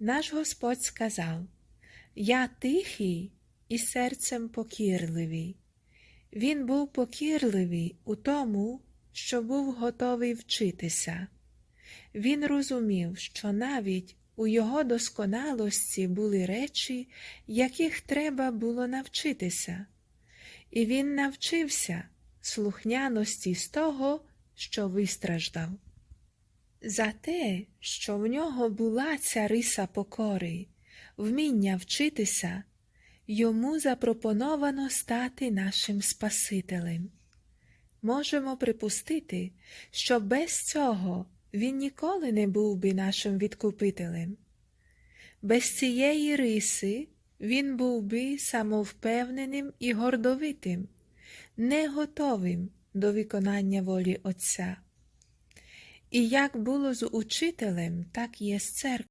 Наш Господь сказав Я тихий і серцем покірливий. Він був покірливий у тому, що був готовий вчитися. Він розумів, що навіть у його досконалості були речі, яких треба було навчитися, і він навчився слухняності з того, що вистраждав. За те, що в нього була ця риса покори, вміння вчитися, йому запропоновано стати нашим Спасителем. Можемо припустити, що без цього він ніколи не був би нашим відкупителем. Без цієї риси він був би самовпевненим і гордовитим, не готовим до виконання волі Отця. І як було з учителем, так є з церквою.